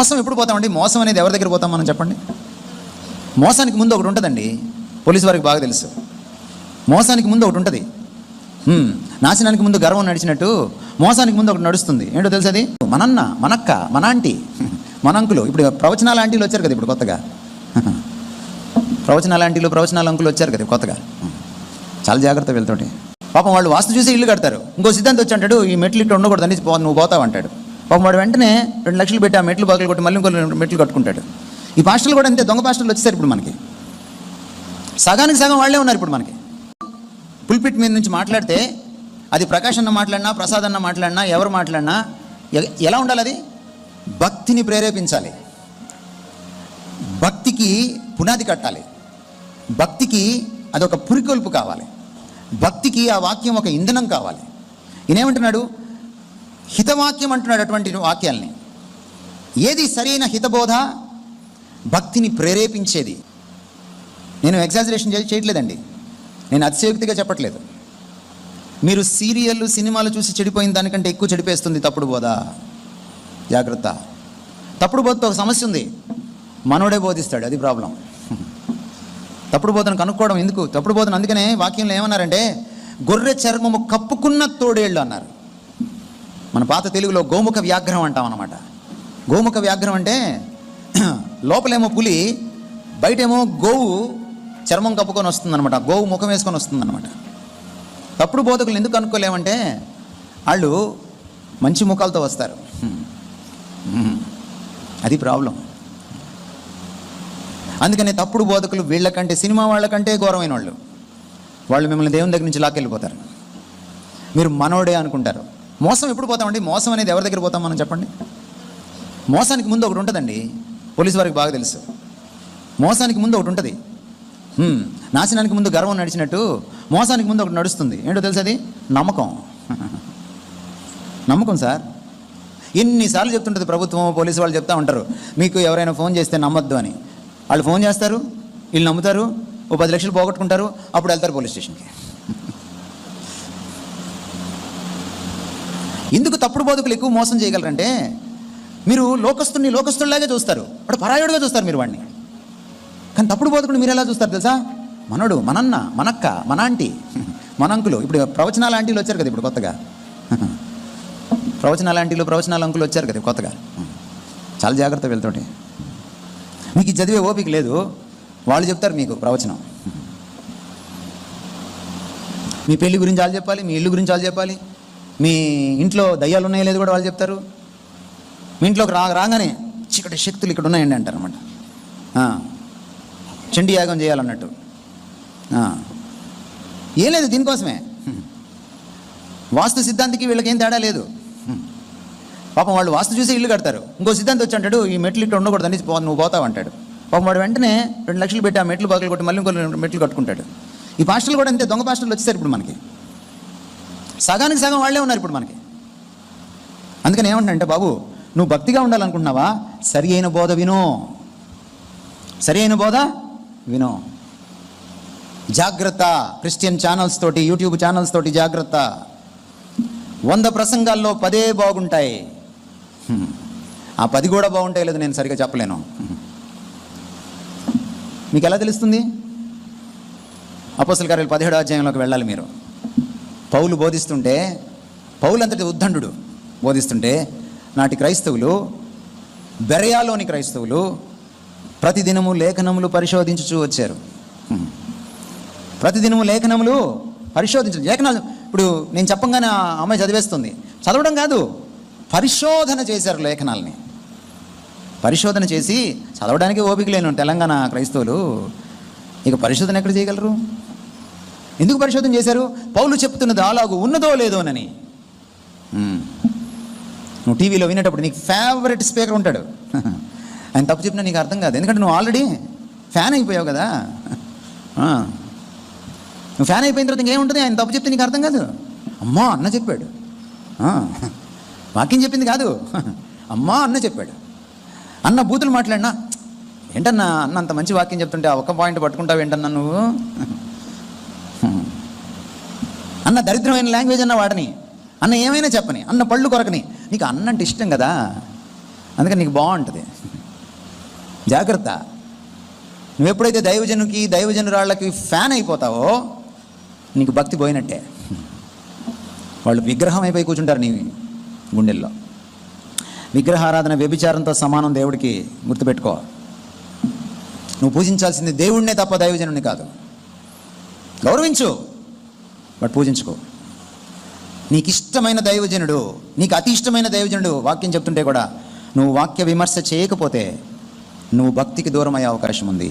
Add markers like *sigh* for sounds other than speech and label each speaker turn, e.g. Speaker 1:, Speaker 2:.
Speaker 1: మోసం ఎప్పుడు పోతామండి? మోసం అనేది ఎవరి దగ్గర పోతాం మనం చెప్పండి? మోసానికి ముందు ఒకటి ఉంటుందండి. పోలీసు వారికి బాగా తెలుసు. మోసానికి ముందు ఒకటి ఉంటుంది. నాశనానికి ముందు గర్వం నడిచినట్టు మోసానికి ముందు ఒకటి నడుస్తుంది. ఏంటో తెలుసు అది? మనన్న మనక్క మన ఆంటీ మన అంకులు. ఇప్పుడు ప్రవచనాల ఆంటీలు వచ్చారు కదా ఇప్పుడు కొత్తగా? ప్రవచనాల ఆంటీలు ప్రవచనాల అంకులు వచ్చారు కదా కొత్తగా? చాలా జాగ్రత్త వెళ్తుంటే. పాపం వాళ్ళు వాస్తు చూసి ఇల్లు కడతారు. ఇంకో సిద్ధాంతం వచ్చి అంటాడు ఈ మెట్లు ఇట్లా ఉండకూడదని నువ్వు పోతావు అంటాడు. పాపం వాడు వెంటనే రెండు లక్షలు పెట్టి ఆ మెట్లు బాగులు కొట్టి మళ్ళీ ఇంకో మెట్లు కట్టుకుంటాడు. ఈ పాస్టర్లు కూడా అంతే దొంగ పాస్టర్లు వచ్చేసారు ఇప్పుడు మనకి. సగానికి సగం వాళ్ళే ఉన్నారు ఇప్పుడు మనకి. పుల్పిట్ మీద నుంచి మాట్లాడితే అది ప్రకాష్ అన్న మాట్లాడినా ప్రసాద్ అన్న మాట్లాడినా ఎవరు మాట్లాడినా ఎలా ఉండాలి అది? భక్తిని ప్రేరేపించాలి. భక్తికి పునాది కట్టాలి. భక్తికి అదొక పురికొల్పు కావాలి. భక్తికి ఆ వాక్యం ఒక ఇంధనం కావాలి. ఈయనేమంటున్నాడు? హితవాక్యం అంటున్నాడు అటువంటి వాక్యాల్ని. ఏది సరైన హితబోధ? భక్తిని ప్రేరేపించేది. నేను ఎగ్జాజరేషన్ చేయట్లేదండి. నేను అతిశయోక్తిగా చెప్పట్లేదు. మీరు సీరియల్ సినిమాలు చూసి చెడిపోయిన దానికంటే ఎక్కువ చెడిపేస్తుంది తప్పుడు బోధ. జాగ్రత్త. తప్పుడు బోధతో ఒక సమస్య ఉంది. మనోడే బోధిస్తాడు అది ప్రాబ్లం తప్పుడు బోధను కనుక్కోవడం ఎందుకు? తప్పుడు బోధన అందుకనే వాక్యంలో ఏమన్నారంటే గొర్రె చర్మము కప్పుకున్న తోడేళ్ళు అన్నారు. మన పాత తెలుగులో గోముఖ వ్యాఘ్రం అంటాం అనమాట గోముఖ వ్యాఘ్రం అంటే *clears throat* లోపలేమో పులి బయటేమో గోవు చర్మం కప్పుకొని వస్తుందన్నమాట. గోవు ముఖం వేసుకొని వస్తుందన్నమాట. తప్పుడు బోధకులు ఎందుకు అనుకోలేమంటే వాళ్ళు మంచి ముఖాలతో వస్తారు. అది ప్రాబ్లం. అందుకనే తప్పుడు బోధకులు వీళ్ళకంటే సినిమా వాళ్ళకంటే ఘోరమైన వాళ్ళు వాళ్ళు మిమ్మల్ని దేవుని దగ్గర నుంచి లాక్కెళ్ళిపోతారు. మీరు మనోడే అనుకుంటారు. మోసం ఎప్పుడు పోతామండి? మోసం అనేది ఎవరి దగ్గర పోతాం మనం చెప్పండి? మోసానికి ముందు ఒకటి ఉంటుందండి. పోలీసు వారికి బాగా తెలుసు. మోసానికి ముందు ఒకటి ఉంటుంది. నాశనానికి ముందు గర్వం నడిచినట్టు మోసానికి ముందు ఒకటి నడుస్తుంది. ఏంటో తెలుసు అది? నమ్మకం. నమ్మకం సార్. ఎన్నిసార్లు చెప్తుంటుంది ప్రభుత్వం పోలీసు వాళ్ళు చెప్తా ఉంటారు. మీకు ఎవరైనా ఫోన్ చేస్తే నమ్మొద్దు అని. వాళ్ళు ఫోన్ చేస్తారు వీళ్ళు నమ్ముతారు ఓ పది లక్షలు పోగొట్టుకుంటారు అప్పుడు వెళ్తారు పోలీస్ స్టేషన్కి. ఎందుకు తప్పుడు బోధకులు ఎక్కువ మోసం చేయగలరంటే మీరు లోకస్తుని లోకస్తుల్లాగే చూస్తారు. వాడు పరాయుడుగా చూస్తారు మీరు వాడిని కానీ తప్పుడు బోధకుడు మీరు ఎలా చూస్తారు తెలుసా? మనోడు మనన్న మనక్క మన ఆంటీ మన అంకులు ఇప్పుడు ప్రవచనాల ఆంటీలు వచ్చారు కదా ఇప్పుడు కొత్తగా. ప్రవచనాల ఆంటీలు ప్రవచనాల అంకులు వచ్చారు కదా కొత్తగా. చాలా జాగ్రత్త వెళ్తుంటే మీకు చదివే ఓపిక లేదు. వాళ్ళు చెప్తారు మీకు ప్రవచనం. మీ పెళ్ళి గురించి వాళ్ళు చెప్పాలి మీ ఇల్లు గురించి వాళ్ళు చెప్పాలి. మీ ఇంట్లో దయ్యాలు ఉన్నాయో లేదు కూడా వాళ్ళు చెప్తారు? మీ ఇంట్లోకి రా రాగానే చీకటి శక్తులు ఇక్కడ ఉన్నాయండి అంటారు అనమాట చండీ యాగం చేయాలన్నట్టు. ఏం లేదు దీనికోసమే. వాస్తు సిద్ధాంతికి వీళ్ళకి ఏం తేడా లేదు. పాపం వాళ్ళు వాస్తు చూసి ఇల్లు కడతారు. ఇంకో సిద్ధాంతి వచ్చి అంటాడు ఈ మెట్లు ఇట్లా ఉండకూడదు అని నువ్వు పోతావు అంటాడు. పాపం వాడు వెంటనే రెండు లక్షలు పెట్టి ఆ మెట్లు బాగులు కొట్టి మళ్ళీ ఇంకో రెండు మెట్లు కట్టుకుంటాడు. ఈ పాస్టర్లు కూడా అంతే దొంగ పాస్టర్లు వచ్చేసారు ఇప్పుడు మనకి. సగానికి సగం వాళ్ళే ఉన్నారు ఇప్పుడు మనకి. అందుకని ఏమంటానంటే బాబు నువ్వు భక్తిగా ఉండాలనుకుంటున్నావా? సరి అయిన బోధ వినో. సరి అయిన బోధ వినో. జాగ్రత్త క్రిస్టియన్ ఛానల్స్ తోటి యూట్యూబ్ ఛానల్స్ తోటి జాగ్రత్త. వంద ప్రసంగాల్లో పదే బాగుంటాయి. ఆ పది కూడా బాగుంటాయి లేదు నేను సరిగా చెప్పలేను. మీకు ఎలా తెలుస్తుంది? అపోసల కార్యాలు పదిహేడు అధ్యాయంలోకి వెళ్ళాలి మీరు. పౌలు బోధిస్తుంటే పౌలు అంతటి ఉద్దండు బోధిస్తుంటే నాటి క్రైస్తవులు బెరయాలోని క్రైస్తవులు ప్రతిదినము లేఖనములు పరిశోధించుచూ వచ్చారు. ప్రతిదినము లేఖనములు పరిశోధించు లేఖనాలు ఇప్పుడు నేను చెప్పంగానే ఆ అమ్మాయి చదివేస్తుంది. చదవడం కాదు పరిశోధన చేశారు లేఖనాల్ని. పరిశోధన చేసి చదవడానికి ఓపిక లేను తెలంగాణ క్రైస్తవులు ఇక పరిశోధన ఎక్కడ చేయగలరు? ఎందుకు పరిశోధన చేశారు? పౌలు చెప్తున్నది అలాగూ ఉన్నదో లేదోనని అని. నువ్వు టీవీలో వినేటప్పుడు నీకు ఫేవరెట్ స్పీకర్ ఉంటాడు. *laughs* ఆయన తప్పు చెప్పినా నీకు అర్థం కాదు. ఎందుకంటే నువ్వు ఆల్రెడీ ఫ్యాన్ అయిపోయావు కదా. నువ్వు ఫ్యాన్ అయిపోయిన తర్వాత ఇంకేముంటుంది ఆయన తప్పు చెప్తే నీకు అర్థం కాదు. అమ్మా అన్న చెప్పాడు. వాక్యం చెప్పింది కాదు. *laughs* అమ్మా అన్న చెప్పాడు. అన్న బూతులు మాట్లాడినా ఏంటన్నా అన్న అంత మంచి వాక్యం చెప్తుంటే ఒక్క పాయింట్ పట్టుకుంటావు ఏంటన్నా నువ్వు? *laughs* అన్న దరిద్రమైన లాంగ్వేజ్ అన్న వాడని అన్న ఏమైనా చెప్పని అన్న పళ్ళు కొరకని నీకు అన్న అంటే ఇష్టం కదా? అందుకని నీకు బాగుంటుంది. జాగ్రత్త. నువ్వు ఎప్పుడైతే దైవజనుకి దైవజనురాళ్ళకి ఫ్యాన్ అయిపోతావో నీకు భక్తి పోయినట్టే. వాళ్ళు విగ్రహం అయిపోయి కూర్చుంటారు నీ గుండెల్లో. విగ్రహారాధన వ్యభిచారంతో సమానం దేవుడికి గుర్తుపెట్టుకో. నువ్వు పూజించాల్సింది దేవుడినే తప్ప దైవజనుడిని కాదు. గౌరవించు. బట్ పూజించుకో. నీకు ఇష్టమైన దైవజనుడు నీకు అతి ఇష్టమైన దైవజనుడు వాక్యం చెప్తుంటే కూడా నువ్వు వాక్య విమర్శ చేయకపోతే నువ్వు భక్తికి దూరం అయ్యే అవకాశం ఉంది